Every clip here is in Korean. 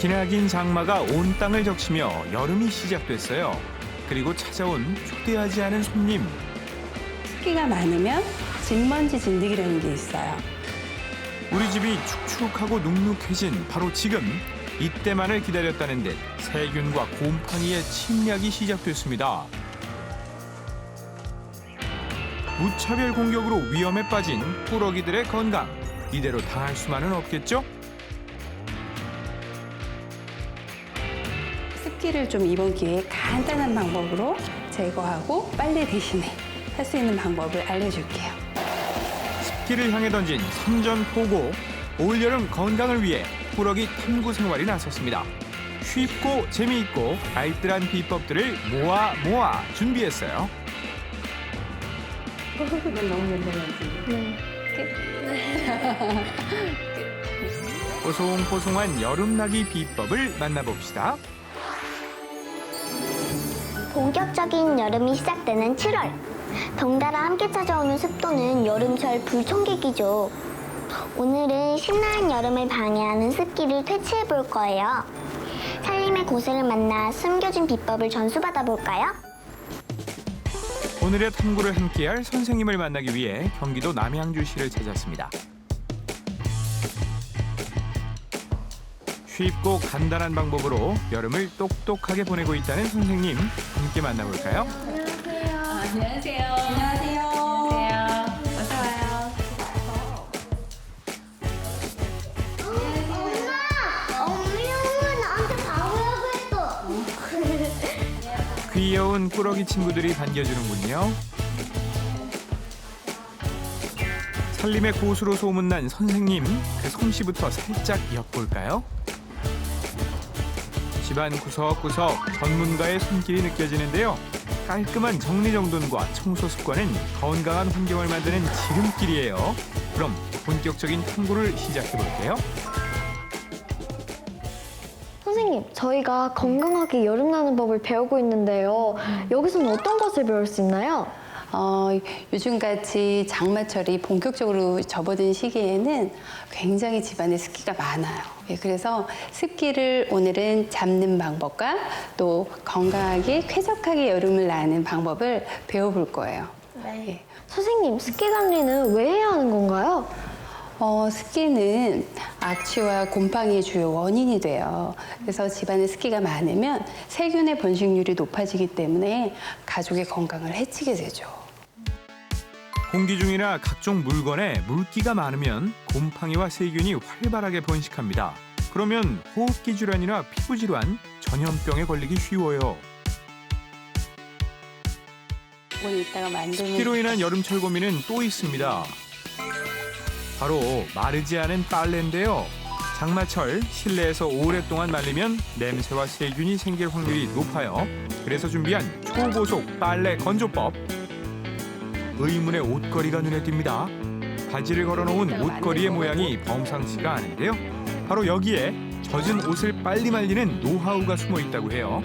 기나긴 장마가 온 땅을 적시며 여름이 시작됐어요. 그리고 찾아온 초대하지 않은 손님. 습기가 많으면 진먼지 진드기라는 게 있어요. 우리 집이 축축하고 눅눅해진 바로 지금 이때만을 기다렸다는 듯 세균과 곰팡이의 침략이 시작됐습니다. 무차별 공격으로 위험에 빠진 꾸러기들의 건강 이대로 당할 수만은 없겠죠? 습기를 좀 이번 기회에 간단한 방법으로 제거하고 빨래 대신에 할 수 있는 방법을 알려줄게요. 습기를 향해 던진 선전포고 올여름 건강을 위해 꾸러기 탐구 생활이 나섰습니다. 쉽고 재미있고 알뜰한 비법들을 모아 모아 준비했어요. 이건 너무 괜찮았지. 뽀송뽀송한 여름나기 비법을 만나봅시다. 본격적인 여름이 시작되는 7월. 덩달아 함께 찾아오는 습도는 여름철 불청객이죠. 오늘은 신나는 여름을 방해하는 습기를 퇴치해 볼 거예요. 살림의 고수를 만나 숨겨진 비법을 전수받아 볼까요? 오늘의 탐구를 함께할 선생님을 만나기 위해 경기도 남양주시를 찾았습니다. 쉽고 간단한 방법으로 여름을 똑똑하게 보내고 있다는 선생님 함께 만나볼까요? 안녕하세요. 안녕하세요. 안녕하세요. 어서 와요. 엄마! 엄마 나한테 바보라고 했어. 귀여운 꾸러기 친구들이 반겨주는군요. 살림의 고수로 소문난 선생님 그 솜씨부터 살짝 엿볼까요? 집안 구석구석 전문가의 손길이 느껴지는데요. 깔끔한 정리정돈과 청소 습관은 건강한 환경을 만드는 지름길이에요. 그럼 본격적인 탐구를 시작해 볼게요. 선생님, 저희가 건강하게 여름 나는 법을 배우고 있는데요. 여기서는 어떤 것을 배울 수 있나요? 어, 요즘같이 장마철이 본격적으로 접어든 시기에는 굉장히 집안에 습기가 많아요. 예, 그래서 습기를 오늘은 잡는 방법과 또 건강하게 쾌적하게 여름을 나는 방법을 배워볼 거예요. 예. 선생님, 습기 관리는 왜 해야 하는 건가요? 어, 습기는 악취와 곰팡이의 주요 원인이 돼요. 그래서 집안에 습기가 많으면 세균의 번식률이 높아지기 때문에 가족의 건강을 해치게 되죠. 공기 중이나 각종 물건에 물기가 많으면 곰팡이와 세균이 활발하게 번식합니다. 그러면 호흡기 질환이나 피부 질환, 전염병에 걸리기 쉬워요. 이따가 피로 인한 여름철 고민은 또 있습니다. 바로 마르지 않은 빨래인데요. 장마철 실내에서 오랫동안 말리면 냄새와 세균이 생길 확률이 높아요. 그래서 준비한 초고속 빨래 건조법. 의문의 옷걸이가 눈에 띕니다. 바지를 걸어놓은 옷걸이의 모양이 범상치가 않은데요. 바로 여기에 젖은 옷을 빨리 말리는 노하우가 숨어 있다고 해요.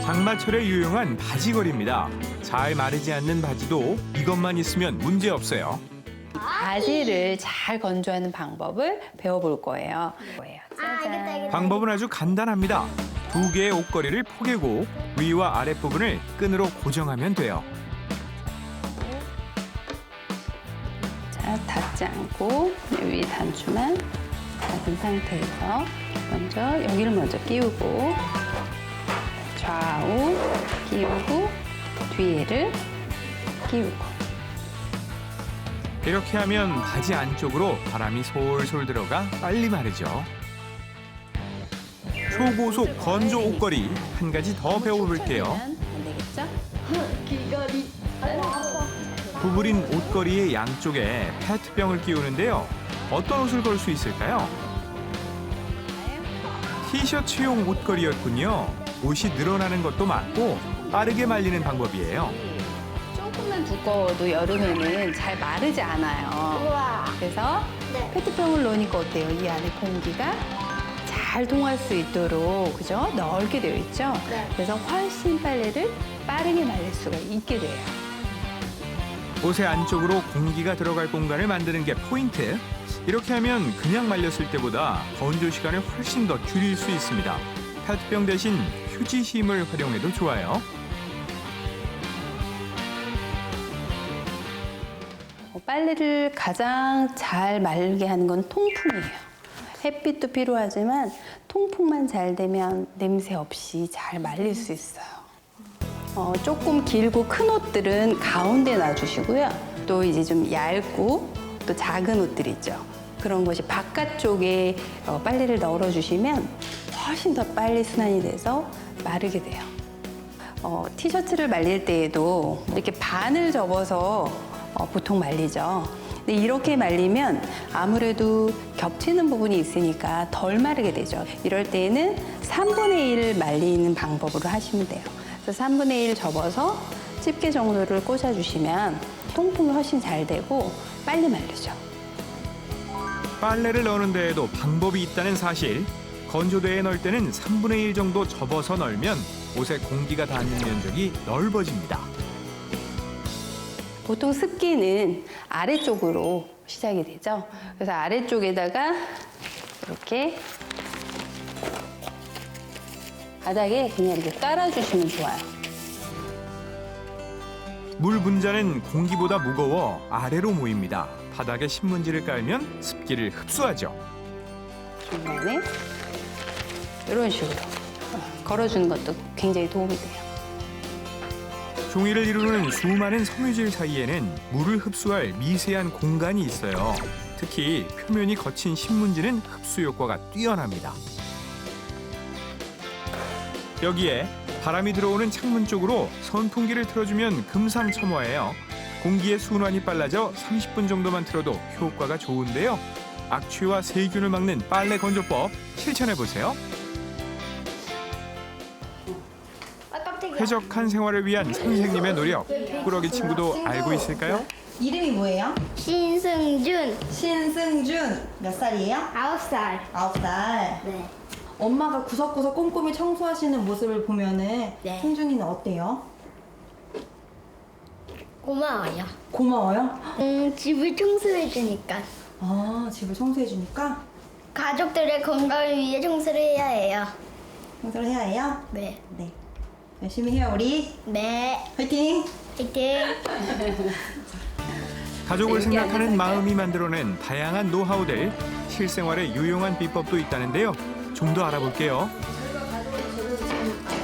장마철에 유용한 바지걸이입니다. 잘 마르지 않는 바지도 이것만 있으면 문제 없어요. 바지를 잘 건조하는 방법을 배워볼 거예요. 뭐예요? 아, 알겠다, 알겠다. 방법은 아주 간단합니다. 두 개의 옷걸이를 포개고 위와 아랫부분을 끈으로 고정하면 돼요. 자, 닿지 않고 위 단추만 닫은 상태에서 먼저 여기를 먼저 끼우고 좌우 끼우고 뒤에를 끼우고 이렇게 하면 바지 안쪽으로 바람이 솔솔 들어가 빨리 마르죠. 초고속 건조 옷걸이 한 가지 더 배워볼게요. 안 되겠죠? 구부린 옷걸이의 양쪽에 페트병을 끼우는데요. 어떤 옷을 걸 수 있을까요? 티셔츠용 옷걸이였군요. 옷이 늘어나는 것도 맞고 빠르게 말리는 방법이에요. 조금만 두꺼워도 여름에는 잘 마르지 않아요. 우와. 그래서 네. 페트병을 넣으니까 어때요? 이 안에 공기가 잘 통할 수 있도록 그죠? 넓게 되어 있죠? 네. 그래서 훨씬 빨래를 빠르게 말릴 수가 있게 돼요. 옷의 안쪽으로 공기가 들어갈 공간을 만드는 게 포인트. 이렇게 하면 그냥 말렸을 때보다 건조 시간을 훨씬 더 줄일 수 있습니다. 페트병 대신 휴지힘을 활용해도 좋아요. 어, 빨래를 가장 잘 말게 하는 건 통풍이에요. 햇빛도 필요하지만 통풍만 잘 되면 냄새 없이 잘 말릴 수 있어요. 어, 조금 길고 큰 옷들은 가운데 놔주시고요. 또 이제 좀 얇고 또 작은 옷들 있죠. 그런 것이 바깥쪽에 어, 빨래를 널어주시면 훨씬 더 빨리 순환이 돼서 마르게 돼요. 어, 티셔츠를 말릴 때에도 이렇게 반을 접어서 어, 보통 말리죠. 근데 이렇게 말리면 아무래도 겹치는 부분이 있으니까 덜 마르게 되죠. 이럴 때에는 3분의 1 말리는 방법으로 하시면 돼요. 그래서 3분의 1 접어서 집게 정도를 꽂아주시면 통풍이 훨씬 잘 되고 빨리 말리죠. 빨래를 넣는 데에도 방법이 있다는 사실. 건조대에 넣을 때는 3분의 1 정도 접어서 널면 옷에 공기가 닿는 면적이 넓어집니다. 보통 습기는 아래쪽으로 시작이 되죠. 그래서 아래쪽에다가 이렇게 바닥에 그냥 이렇게 깔아주시면 좋아요. 물 분자는 공기보다 무거워 아래로 모입니다. 바닥에 신문지를 깔면 습기를 흡수하죠. 중간에 이런 식으로 어, 걸어주는 것도 굉장히 도움이 돼요. 종이를 이루는 수많은 섬유질 사이에는 물을 흡수할 미세한 공간이 있어요. 특히 표면이 거친 신문지는 흡수 효과가 뛰어납니다. 여기에 바람이 들어오는 창문 쪽으로 선풍기를 틀어주면 금상첨화예요. 공기의 순환이 빨라져 30분 정도만 틀어도 효과가 좋은데요. 악취와 세균을 막는 빨래 건조법 실천해 보세요. 쾌적한 생활을 위한 선생님의 노력. 꾸러기 친구도 알고 있을까요? 이름이 뭐예요? 신승준 신승준 몇 살이에요? 아홉 살. 아홉 살. 네. 엄마가 구석구석 꼼꼼히 청소하시는 모습을 보면은 네. 승준이는 어때요? 고마워요. 고마워요? 음, 집을 청소해 주니까 아 집을 청소해 주니까 가족들의 건강을 위해 청소를 해야 해요. 청소를 해야 해요. 네. 네. 열심히 해요 우리. 네. 화이팅. 화이팅. 가족을 생각하는 마음이 만들어낸 다양한 노하우들, 실생활에 유용한 비법도 있다는데요. 좀 더 알아볼게요.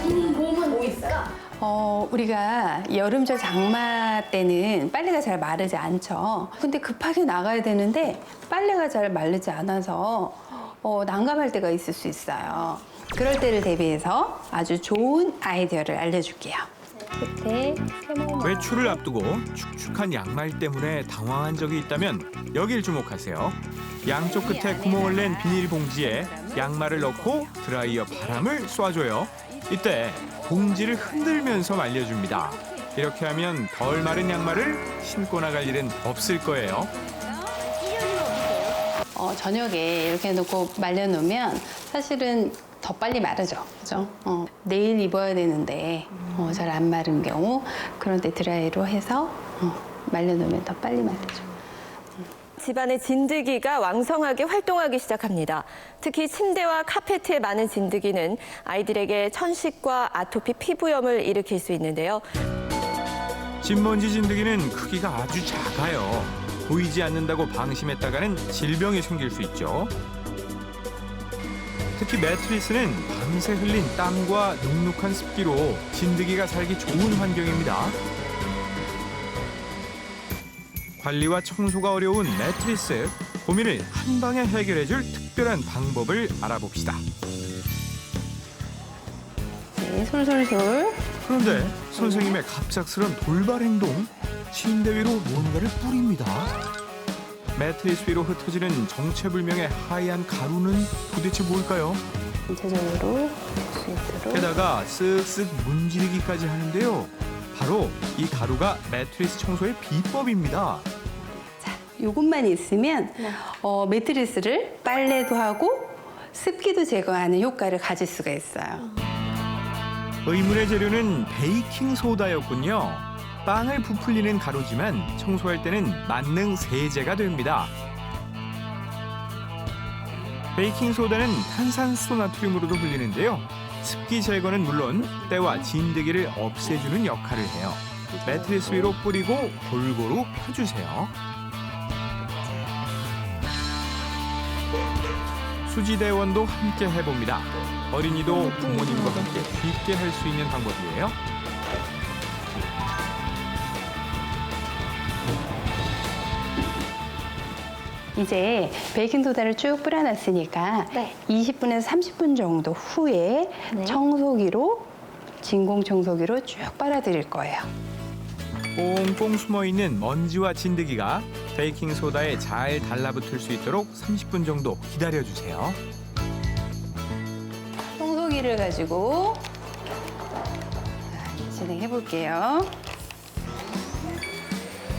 뭐? 어, 우리가 여름철 장마 때는 빨래가 잘 마르지 않죠. 근데 급하게 나가야 되는데 빨래가 잘 마르지 않아서 어, 난감할 때가 있을 수 있어요. 그럴 때를 대비해서 아주 좋은 아이디어를 알려줄게요. 끝에 세모 외출을 앞두고 축축한 양말 때문에 당황한 적이 있다면 여길 주목하세요. 양쪽 끝에 구멍을 낸 비닐봉지에 양말을 넣고 드라이어 바람을 쏴줘요. 이때 봉지를 흔들면서 말려줍니다. 이렇게 하면 덜 마른 양말을 신고 나갈 일은 없을 거예요. 어, 저녁에 이렇게 놓고 말려놓으면 사실은 더 빨리 마르죠. 그죠? 어, 내일 입어야 되는데 어, 잘 안 마른 경우 그런 때 드라이로 해서 어, 말려놓으면 더 빨리 마르죠. 집안의 진드기가 왕성하게 활동하기 시작합니다. 특히 침대와 카페트에 많은 진드기는 아이들에게 천식과 아토피 피부염을 일으킬 수 있는데요. 진먼지 진드기는 크기가 아주 작아요. 보이지 않는다고 방심했다가는 질병이 생길 수 있죠. 특히 매트리스는 밤새 흘린 땀과 눅눅한 습기로 진드기가 살기 좋은 환경입니다. 관리와 청소가 어려운 매트리스 고민을 한 방에 해결해줄 특별한 방법을 알아봅시다. 네, 솔솔솔. 그런데 선생님의 갑작스런 돌발 행동 침대 위로 뭔가를 뿌립니다. 매트리스 위로 흩어지는 정체불명의 하얀 가루는 도대체 뭘까요? 전체적으로 스위트로. 게다가 쓱쓱 문지르기까지 하는데요. 바로 이 가루가 매트리스 청소의 비법입니다. 이것만 있으면 어, 매트리스를 빨래도 하고 습기도 제거하는 효과를 가질 수가 있어요. 의문의 재료는 베이킹 소다였군요. 빵을 부풀리는 가루지만 청소할 때는 만능 세제가 됩니다. 베이킹 소다는 탄산수소 나트륨으로도 불리는데요. 습기 제거는 물론 때와 진드기를 없애주는 역할을 해요. 매트리스 위로 뿌리고 골고루 펴주세요. 수지 대원도 함께 해봅니다. 어린이도 부모님과 함께 쉽게 할 수 있는 방법이에요. 이제 베이킹 소다를 쭉 뿌려놨으니까 네. 20분에서 30분 정도 후에 네. 청소기로 진공 청소기로 쭉 빨아들일 거예요. 꽁꽁 숨어 있는 먼지와 진드기가 베이킹 소다에 잘 달라붙을 수 있도록 30분 정도 기다려 주세요. 청소기를 가지고 자, 진행해 볼게요.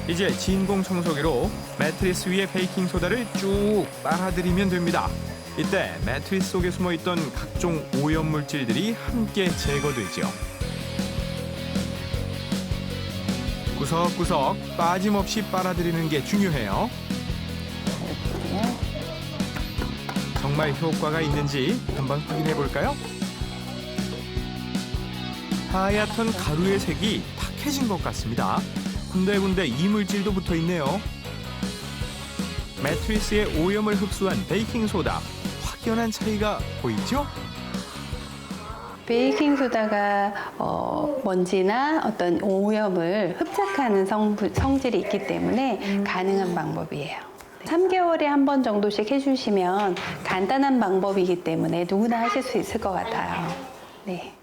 이제 진공 청소기로 매트리스 위에 베이킹 소다를 쭉 빨아들이면 됩니다. 이때 매트리스 속에 숨어 있던 각종 오염 물질들이 함께 제거되죠. 구석구석 빠짐없이 빨아들이는 게 중요해요. 정말 효과가 있는지 한번 확인해 볼까요? 하얗던 가루의 색이 탁해진 것 같습니다. 군데군데 이물질도 붙어 있네요. 매트리스의 오염을 흡수한 베이킹 소다 확연한 차이가 보이죠? 베이킹 소다가 어, 먼지나 어떤 오염을 흡착하는 성분, 성질이 있기 때문에 가능한 방법이에요. 3개월에 한 번 정도씩 해주시면 간단한 방법이기 때문에 누구나 하실 수 있을 것 같아요. 네.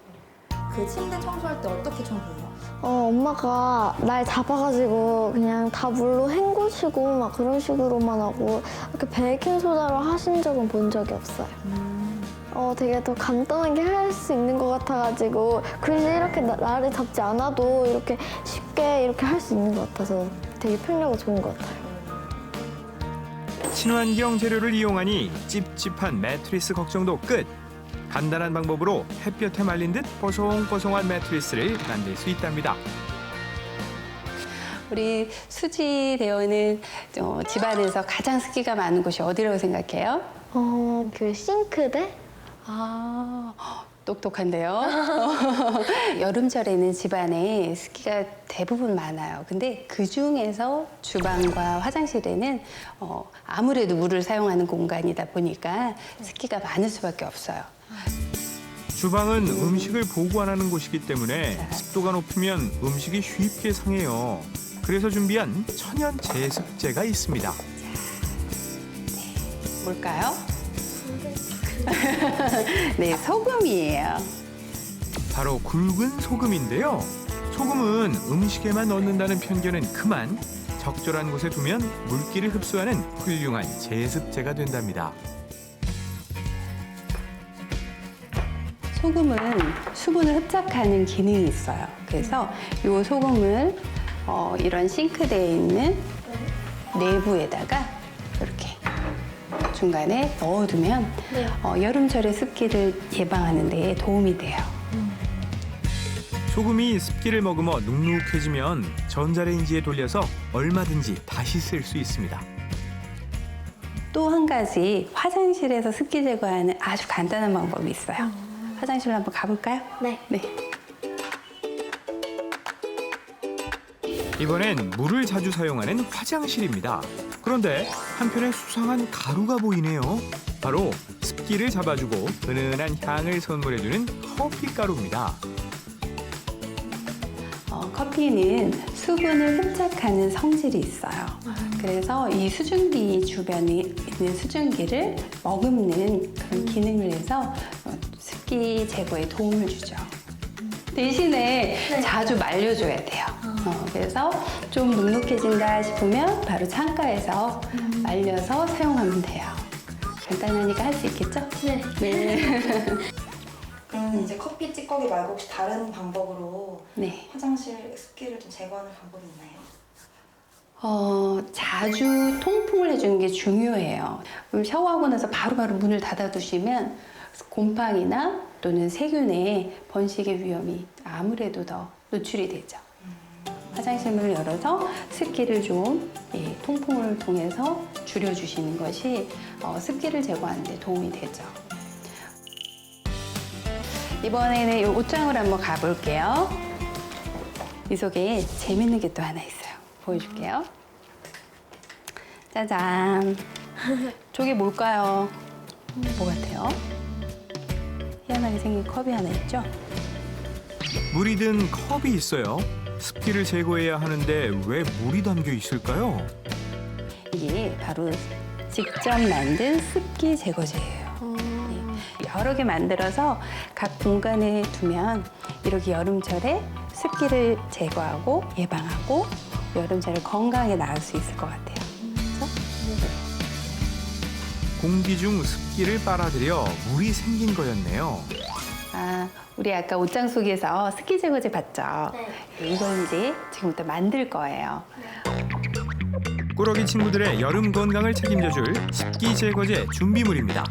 그 침대 청소할 때 어떻게 청소해요? 어, 엄마가 날 잡아가지고 그냥 다 물로 헹구시고 막 그런 식으로만 하고 이렇게 베이킹 소다로 하신 적은 본 적이 없어요. 어, 되게 더 간단하게 할 수 있는 것 같아가지고 굳이 이렇게 나, 나를 잡지 않아도 이렇게 쉽게 이렇게 할 수 있는 것 같아서 되게 편리하고 좋은 것 같아요. 친환경 재료를 이용하니 찝찝한 매트리스 걱정도 끝. 간단한 방법으로 햇볕에 말린 듯 뽀송뽀송한 매트리스를 만들 수 있답니다. 우리 수지 대원은 어, 집안에서 가장 습기가 많은 곳이 어디라고 생각해요? 어, 그 싱크대? 아, 똑똑한데요. 여름철에는 집안에 습기가 대부분 많아요. 근데 그 중에서 주방과 화장실에는 어, 아무래도 물을 사용하는 공간이다 보니까 습기가 많을 수밖에 없어요. 주방은 음식을 보관하는 곳이기 때문에 습도가 높으면 음식이 쉽게 상해요. 그래서 준비한 천연 제습제가 있습니다. 뭘까요? 네, 소금이에요. 바로 굵은 소금인데요. 소금은 음식에만 넣는다는 편견은 그만 적절한 곳에 두면 물기를 흡수하는 훌륭한 제습제가 된답니다. 소금은 수분을 흡착하는 기능이 있어요. 그래서 이 소금을 어, 이런 싱크대에 있는 내부에다가 이렇게 중간에 넣어두면 어, 여름철에 습기를 예방하는 데 도움이 돼요. 소금이 습기를 머금어 눅눅해지면 전자레인지에 돌려서 얼마든지 다시 쓸 수 있습니다. 또 한 가지 화장실에서 습기 제거하는 아주 간단한 방법이 있어요. 화장실로 한번 가볼까요? 네. 네. 이번엔 물을 자주 사용하는 화장실입니다. 그런데 한편에 수상한 가루가 보이네요. 바로 습기를 잡아주고 은은한 향을 선물해주는 커피 가루입니다. 어, 커피는 수분을 흡착하는 성질이 있어요. 그래서 이 수증기 주변에 있는 수증기를 머금는 그런 기능을 해서 어, 습기 제거에 도움을 주죠. 대신에 자주 말려줘야 돼요. 어, 그래서 좀 눅눅해진다 싶으면 바로 창가에서 말려서 사용하면 돼요. 간단하니까 할 수 있겠죠? 네. 네. 그럼 이제 커피 찌꺼기 말고 혹시 다른 방법으로 네. 화장실 습기를 좀 제거하는 방법이 있나요? 어, 자주 통풍을 해주는 게 중요해요. 샤워하고 나서 바로바로 문을 닫아두시면 곰팡이나 또는 세균의 번식의 위험이 아무래도 더 노출이 되죠. 화장실 문을 열어서 습기를 좀이 통풍을 통해서 줄여주시는 것이 어, 습기를 제거하는 데 도움이 되죠. 이번에는 이 옷장으로 한번 가볼게요. 이 속에 재밌는 게 또 하나 있어요. 보여줄게요. 짜잔. 저게 뭘까요? 뭐 같아요? 희한하게 생긴 컵이 하나 있죠? 물이 든 컵이 있어요. 습기를 제거해야 하는데 왜 물이 담겨 있을까요? 이게 바로 직접 만든 습기 제거제예요. 네. 여러 개 만들어서 각 공간에 두면 이렇게 여름철에 습기를 제거하고 예방하고 여름철에 건강하게 나을 수 있을 것 같아요. 공기 중 습기를 빨아들여 물이 생긴 거였네요. 아, 우리 아까 옷장 속에서 습기 제거제 봤죠? 이걸 이제 지금부터 만들 거예요. 꾸러기 친구들의 여름 건강을 책임져줄 습기 제거제 준비물입니다.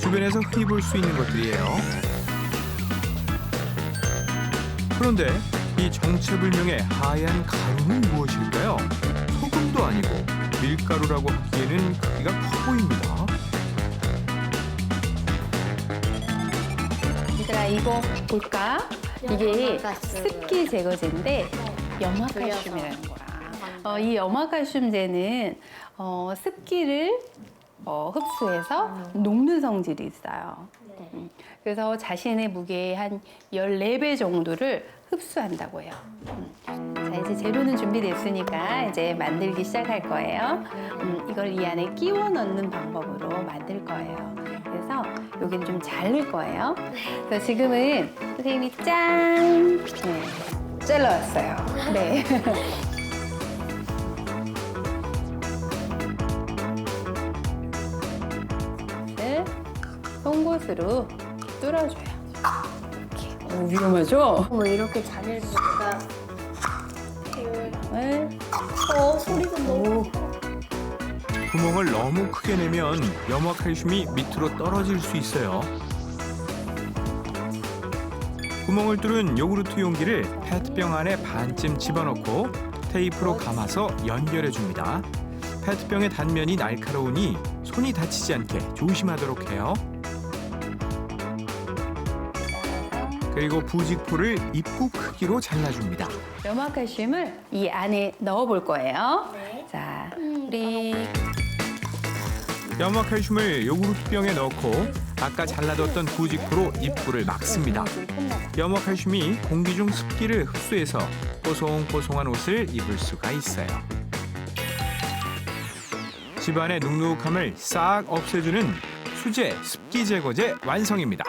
주변에서 흔히 볼 수 있는 것들이에요. 그런데 이 정체불명의 하얀 가루는 무엇일까요? 소금도 아니고 밀가루라고 하기에는 크기가 커 보입니다. 이거 볼까? 이게 습기 제거제인데 염화칼슘이라는 거야. 어, 이 염화칼슘제는 어, 습기를 어, 흡수해서 녹는 성질이 있어요. 음, 그래서 자신의 무게의 한 14배 정도를 흡수한다고 해요. 음. 자, 이제 재료는 준비됐으니까 이제 만들기 시작할 거예요. 음, 이걸 이 안에 끼워 넣는 방법으 여기는 좀 자를 거예요. 그래서 지금은 선생님이 짠! 네, 잘라왔어요. 네. 을 송곳으로 뚫어줘요. 이렇게. 오, 위험하죠? 뭐 이렇게 자리를 보니까 을어 소리가 너무 구멍을 너무 크게 내면 염화 칼슘이 밑으로 떨어질 수 있어요. 구멍을 뚫은 요구르트 용기를 페트병 안에 반쯤 집어넣고 테이프로 감아서 연결해 줍니다. 페트병의 단면이 날카로우니 손이 다치지 않게 조심하도록 해요. 그리고 부직포를 입구 크기로 잘라줍니다. 염화칼슘을 이 안에 넣어 볼 거예요. 네. 자, 우리 염화칼슘을 요구르트병에 넣고 아까 잘라뒀던 부직포로 입구를 막습니다. 염화칼슘이 공기 중 습기를 흡수해서 뽀송뽀송한 옷을 입을 수가 있어요. 집안의 눅눅함을 싹 없애주는 수제 습기 제거제 완성입니다.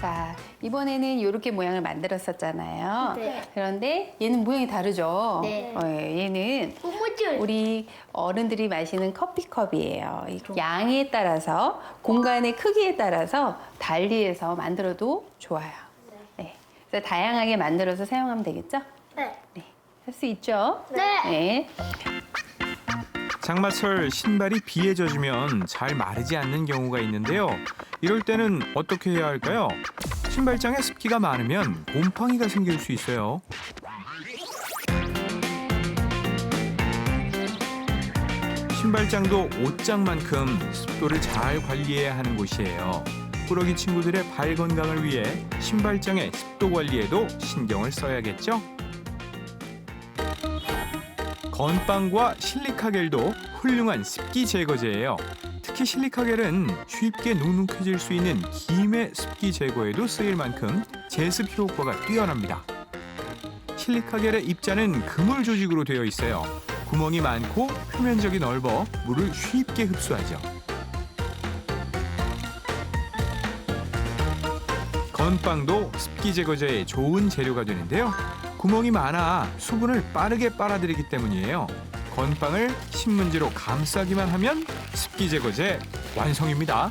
자, 이번에는 이렇게 모양을 만들었었잖아요. 네. 그런데 얘는 모양이 다르죠? 네. 어, 얘는 꼬물줄 우리 어른들이 마시는 커피컵이에요. 이 양에 따라서 공간의 크기에 따라서 달리해서 만들어도 좋아요. 네. 그래서 다양하게 만들어서 사용하면 되겠죠? 네. 네. 할 수 있죠? 네. 네. 장마철 신발이 비에 젖으면 잘 마르지 않는 경우가 있는데요. 이럴 때는 어떻게 해야 할까요? 신발장에 습기가 많으면 곰팡이가 생길 수 있어요. 신발장도 옷장만큼 습도를 잘 관리해야 하는 곳이에요. 꾸러기 친구들의 발 건강을 위해 신발장의 습도 관리에도 신경을 써야겠죠? 건빵과 실리카겔도 훌륭한 습기 제거제예요. 특히 실리카겔은 쉽게 눅눅해질 수 있는 김의 습기 제거에도 쓰일 만큼 제습 효과가 뛰어납니다. 실리카겔의 입자는 그물 조직으로 되어 있어요. 구멍이 많고 표면적이 넓어 물을 쉽게 흡수하죠. 건빵도 습기 제거제의 좋은 재료가 되는데요. 구멍이 많아 수분을 빠르게 빨아들이기 때문이에요. 건빵을 신문지로 감싸기만 하면 습기 제거제 완성입니다.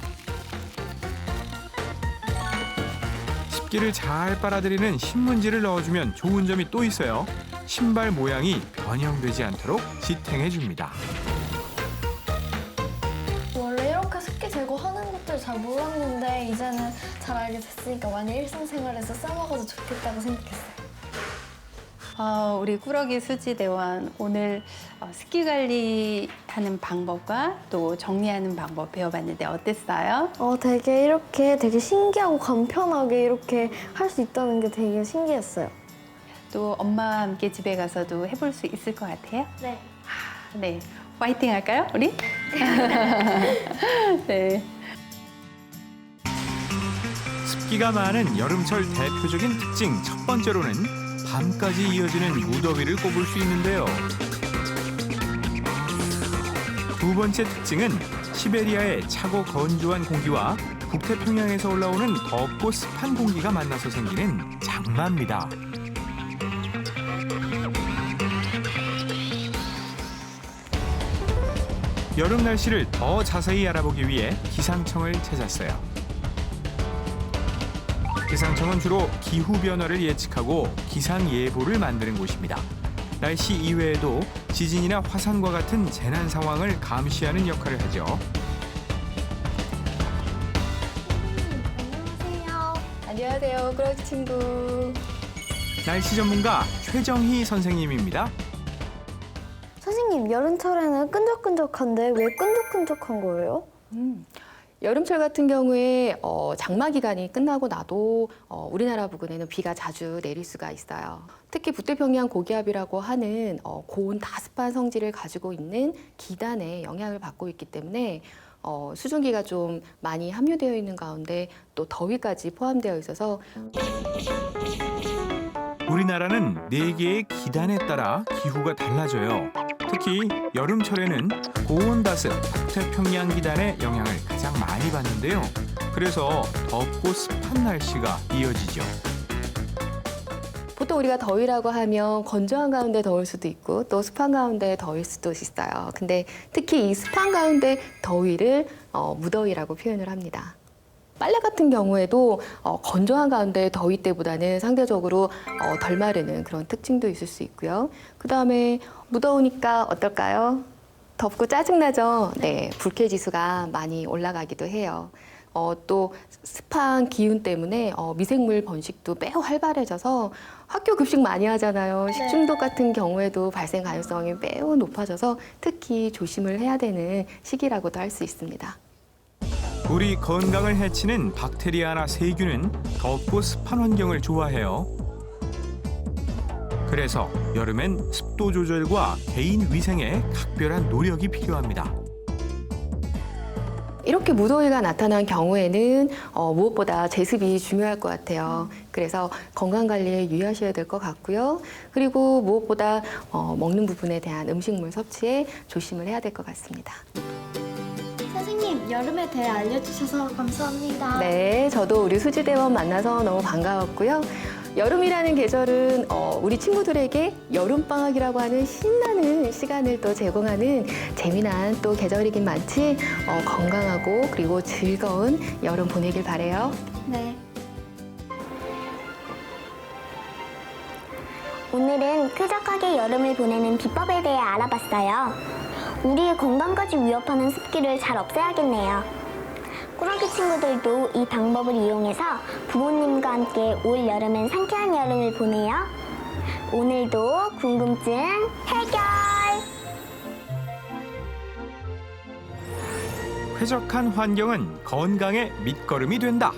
습기를 잘 빨아들이는 신문지를 넣어주면 좋은 점이 또 있어요. 신발 모양이 변형되지 않도록 지탱해 줍니다. 원래 이렇게 습기 제거하는 것들 잘 몰랐는데 이제는 잘 알게 됐으니까 많이 일상생활에서 써먹어도 좋겠다고 생각했어요. 어, 우리 꾸러기 수지 대원 오늘 어, 습기 관리하는 방법과 또 정리하는 방법 배워봤는데 어땠어요? 어, 되게 이렇게 되게 신기하고 간편하게 이렇게 할 수 있다는 게 되게 신기했어요. 또 엄마와 함께 집에 가서도 해볼 수 있을 것 같아요? 네. 네. 화이팅 할까요, 우리? 네. 습기가 많은 여름철 대표적인 특징 첫 번째로는 밤까지 이어지는 무더위를 꼽을 수 있는데요. 두 번째 특징은 시베리아의 차고 건조한 공기와 북태평양에서 올라오는 덥고 습한 공기가 만나서 생기는 장마입니다. 여름 날씨를 더 자세히 알아보기 위해 기상청을 찾았어요. 기상청은 주로 기후 변화를 예측하고 기상 예보를 만드는 곳입니다. 날씨 이외에도 지진이나 화산과 같은 재난 상황을 감시하는 역할을 하죠. 안녕하세요, 꾸러기 친구. 날씨 전문가 최정희 선생님입니다. 선생님, 여름철에는 끈적끈적한데 왜 끈적끈적한 거예요? 여름철 같은 경우에 어, 장마 기간이 끝나고 나도 어, 우리나라 부근에는 비가 자주 내릴 수가 있어요. 특히 북태평양 고기압이라고 하는 어, 고온 다습한 성질을 가지고 있는 기단에 영향을 받고 있기 때문에 어, 수증기가 좀 많이 함유되어 있는 가운데 또 더위까지 포함되어 있어서 우리나라는 네개의 기단에 따라 기후가 달라져요. 특히 여름철에는 고온다습 북태평양 기단의 영향을 가장 많이 받는데요. 그래서 덥고 습한 날씨가 이어지죠. 보통 우리가 더위라고 하면 건조한 가운데 더울 수도 있고 또 습한 가운데 더울 수도 있어요. 근데 특히 이 습한 가운데 더위를 어, 무더위라고 표현을 합니다. 빨래 같은 경우에도 어, 건조한 가운데 더위 때보다는 상대적으로 어, 덜 마르는 그런 특징도 있을 수 있고요. 그 다음에 무더우니까 어떨까요? 덥고 짜증나죠? 네, 불쾌지수가 많이 올라가기도 해요. 어, 또 습한 기운 때문에 어, 미생물 번식도 매우 활발해져서 학교 급식 많이 하잖아요. 식중독 같은 경우에도 발생 가능성이 매우 높아져서 특히 조심을 해야 되는 시기라고도 할 수 있습니다. 우리 건강을 해치는 박테리아나 세균은 덥고 습한 환경을 좋아해요. 그래서 여름엔 습도 조절과 개인 위생에 각별한 노력이 필요합니다. 이렇게 무더위가 나타난 경우에는 어, 무엇보다 제습이 중요할 것 같아요. 그래서 건강 관리에 유의하셔야 될 것 같고요. 그리고 무엇보다 어, 먹는 부분에 대한 음식물 섭취에 조심을 해야 될 것 같습니다. 선생님, 여름에 대해 알려주셔서 감사합니다. 네, 저도 우리 수지대원 만나서 너무 반가웠고요. 여름이라는 계절은 어, 우리 친구들에게 여름방학이라고 하는 신나는 시간을 또 제공하는 재미난 또 계절이긴 많지 어, 건강하고 그리고 즐거운 여름 보내길 바래요. 네. 오늘은 쾌적하게 여름을 보내는 비법에 대해 알아봤어요. 우리의 건강까지 위협하는 습기를 잘 없애야겠네요. 꾸러기 친구들도 이 방법을 이용해서 부모님과 함께 올 여름엔 상쾌한 여름을 보내요. 오늘도 궁금증 해결! 쾌적한 환경은 건강의 밑거름이 된다.